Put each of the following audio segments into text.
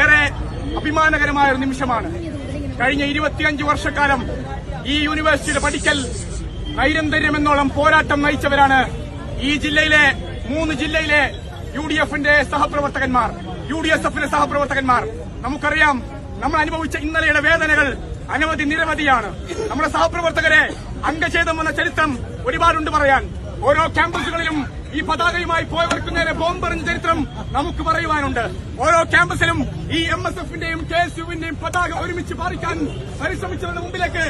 ഏറെ അഭിമാനകരമായ ഒരു നിമിഷമാണ്. കഴിഞ്ഞ ഇരുപത്തിയഞ്ച് വർഷക്കാലം ഈ യൂണിവേഴ്സിറ്റിയുടെ പഠിക്കൽ നൈരന്തര്യമെന്നോളം പോരാട്ടം നയിച്ചവരാണ് ഈ ജില്ലയിലെ മൂന്ന് ജില്ലയിലെ യു ഡി എഫിന്റെ സഹപ്രവർത്തകന്മാർ യു ഡി എസ് എഫിന്റെ സഹപ്രവർത്തകന്മാർ. നമുക്കറിയാം നമ്മൾ അനുഭവിച്ച ഇന്നലെയുടെ വേദനകൾ അനവധി നിരവധിയാണ്. നമ്മുടെ സഹപ്രവർത്തകരെ അംഗഛേദം വന്ന ചരിത്രം ഒരുപാടുണ്ട് പറയാൻ. ഓരോ ക്യാമ്പസുകളിലും ഈ പതാകയുമായി പോയവർക്ക് നേരെ ബോംബെറിഞ്ഞ ചരിത്രം നമുക്ക് പറയുവാനുണ്ട്. ഓരോ ക്യാമ്പസിലും ഈ എം എസ് എഫിന്റെയും കെ എസ് യുവിന്റെയും പതാക ഒരുമിച്ച് പാറിക്കാൻ പരിശ്രമിച്ചവരുടെ മുമ്പിലേക്ക്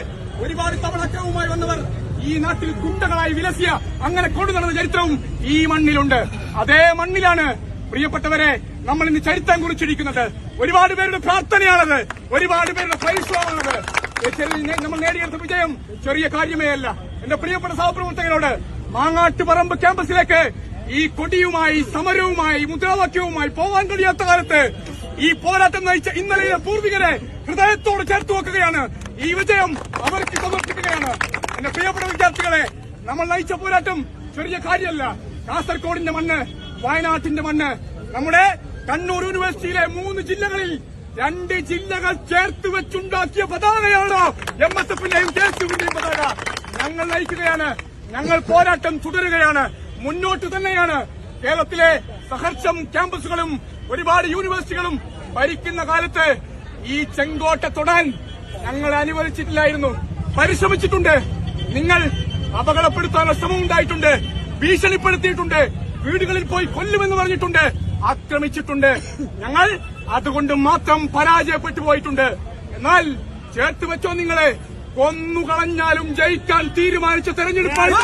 ഒരുപാട് തവണ അക്രമവുമായി വന്നവർ ഈ നാട്ടിൽ കുണ്ടകളായി വിലസിയ അങ്ങനെ കൊണ്ടു നടന്ന ചരിത്രവും ഈ മണ്ണിലുണ്ട്. അതേ മണ്ണിലാണ് പ്രിയപ്പെട്ടവരെ നമ്മൾ ഇന്ന് ചരിത്രം കുറിച്ചിരിക്കുന്നത്. ഒരുപാട് പേരുടെ പ്രാർത്ഥനയാണത്. ഒരുപാട് പേരുടെ പരിശ്രമമാണത്. നമ്മൾ നേടിയെടുത്ത വിജയം ചെറിയ കാര്യമേ അല്ല. എന്റെ പ്രിയപ്പെട്ട സഹപ്രവർത്തകരോട് മാങ്ങാട്ടുപറമ്പ് ക്യാമ്പസിലേക്ക് ഈ കൊടിയുമായി സമരവുമായി മുദ്രാവാക്യവുമായി പോവാൻ കഴിയാത്ത കാലത്ത് ഈ പോരാട്ടം നയിച്ച ഇന്നലെയിലെ പൂർവികരെ ഹൃദയത്തോട് ചേർത്ത് വെക്കുകയാണ്. ഈ വിജയം അവർക്ക് സമർപ്പിക്കുകയാണ്. എന്റെ പ്രിയപ്പെട്ട വിദ്യാർത്ഥികളെ നമ്മൾ നയിച്ച പോരാട്ടം ചെറിയ കാര്യമല്ല. കാസർഗോഡിന്റെ മണ്ണ് വയനാട്ടിന്റെ മണ്ണ്. നമ്മുടെ കണ്ണൂർ യൂണിവേഴ്സിറ്റിയിലെ മൂന്ന് ജില്ലകളിൽ രണ്ട് ജില്ലകൾ ചേർത്ത് വെച്ചുണ്ടാക്കിയ പതാകയാണ് എം എസ് എഫിന്റെയും കെ എസ് യുവിന്റെയും പതാക. ഞങ്ങൾ നയിക്കുകയാണ് ഞങ്ങൾ പോരാട്ടം തുടരുകയാണ് മുന്നോട്ട് തന്നെയാണ്. കേരളത്തിലെ സഹർഷം ക്യാമ്പസുകളും ഒരുപാട് യൂണിവേഴ്സിറ്റികളും ഭരിക്കുന്ന കാലത്ത് ഈ ചെങ്കോട്ട തൊടാൻ ഞങ്ങൾ അനുവദിച്ചിട്ടില്ലായിരുന്നു. പരിശ്രമിച്ചിട്ടുണ്ട്. നിങ്ങൾ അപകടപ്പെടുത്താനുള്ള ശ്രമം ഉണ്ടായിട്ടുണ്ട്. ഭീഷണിപ്പെടുത്തിയിട്ടുണ്ട്. വീടുകളിൽ പോയി കൊല്ലുമെന്ന് പറഞ്ഞിട്ടുണ്ട്. ആക്രമിച്ചിട്ടുണ്ട്. ഞങ്ങൾ അതുകൊണ്ട് മാത്രം പരാജയപ്പെട്ടു പോയിട്ടുണ്ട്. എന്നാൽ ചേർത്ത് വെച്ചോ നിങ്ങളെ. കൊന്നുകളഞ്ഞാലും ജയിക്കാൻ തീരുമാനിച്ച തെരഞ്ഞെടുപ്പാണ്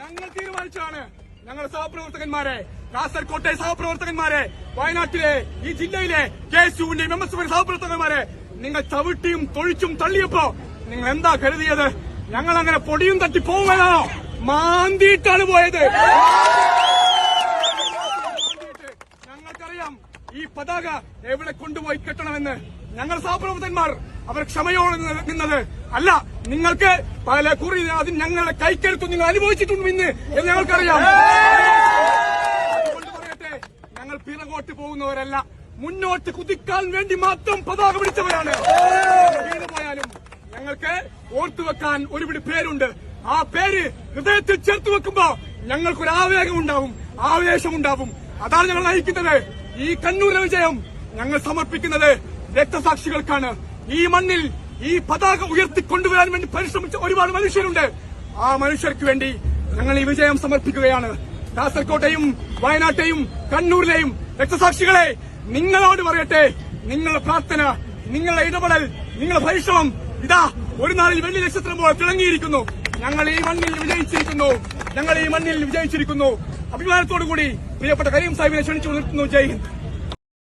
ഞങ്ങൾ തീരുമാനിച്ചാണ് ഞങ്ങളുടെ സഹപ്രവർത്തകന്മാരെ കാസർകോട്ടെ സഹപ്രവർത്തകന്മാരെ വയനാട്ടിലെ ഈ ജില്ലയിലെ കെ എസ് യുവിന്റെയും എം എസ് സഹപ്രവർത്തകന്മാരെ നിങ്ങൾ ചവിട്ടിയും തൊഴിച്ചും തള്ളിയപ്പോ നിങ്ങൾ എന്താ കരുതിയത്? ഞങ്ങൾ അങ്ങനെ പൊടിയും തട്ടി പോവുകയാണോ? മാന്തിയിട്ടാണ് പോയത്. ഞങ്ങൾക്കറിയാം ഈ പതാക എവിടെ കൊണ്ടുപോയി കെട്ടണമെന്ന്. ഞങ്ങൾ സഹപ്രവർത്തകന്മാർ അവർ ക്ഷമയോടെ നിൽക്കുന്നത് അല്ല നിങ്ങൾക്ക് പല കുറി അതിന് ഞങ്ങളുടെ കൈക്കെടുത്തു നിങ്ങൾ അനുഭവിച്ചിട്ടുണ്ട് ഇന്ന് എന്ന് ഞങ്ങൾക്കറിയാം. പറയട്ടെ ഞങ്ങൾ പിറകോട്ട് പോകുന്നവരല്ല മുന്നോട്ട് കുതിക്കാൻ വേണ്ടി മാത്രം പതാക പിടിച്ചവരാണ് പോയാലും ഞങ്ങൾക്ക് ഓർത്തു വെക്കാൻ ഒരുപിടി പേരുണ്ട്. ആ പേര് ഹൃദയത്തിൽ ചേർത്ത് വെക്കുമ്പോ ഞങ്ങൾക്കൊരു ആവേഗം ഉണ്ടാവും ആവേശം ഉണ്ടാവും. അതാണ് ഞങ്ങൾ നയിക്കുന്നത്. ഈ കണ്ണൂരിലെ വിജയം ഞങ്ങൾ സമർപ്പിക്കുന്നത് രക്തസാക്ഷികൾക്കാണ്. ഈ മണ്ണിൽ ഈ പതാക ഉയർത്തിക്കൊണ്ടുവരാൻ വേണ്ടി പരിശ്രമിച്ച ഒരുപാട് മനുഷ്യരുണ്ട്. ആ മനുഷ്യർക്ക് വേണ്ടി ഞങ്ങൾ ഈ വിജയം സമർപ്പിക്കുകയാണ്. കാസർകോട്ടെയും വയനാട്ടെയും കണ്ണൂരിലെയും രക്തസാക്ഷികളെ നിങ്ങളോട് പറയട്ടെ. നിങ്ങളുടെ പ്രാർത്ഥന നിങ്ങളുടെ ഇടപെടൽ നിങ്ങളുടെ പരിശ്രമം ഇതാ ഒരു നാളിൽ വലിയ നക്ഷത്രം പോലെ തിളങ്ങിയിരിക്കുന്നു. ഞങ്ങൾ ഈ മണ്ണിൽ വിജയിച്ചിരിക്കുന്നു. ഞങ്ങൾ ഈ മണ്ണിൽ വിജയിച്ചിരിക്കുന്നു. അഭിമാനത്തോടു കൂടി പ്രിയപ്പെട്ട കരീം സാഹിബിനെ ക്ഷണിച്ചു നിർത്തുന്നു. ജയ് ഹിന്ദ്.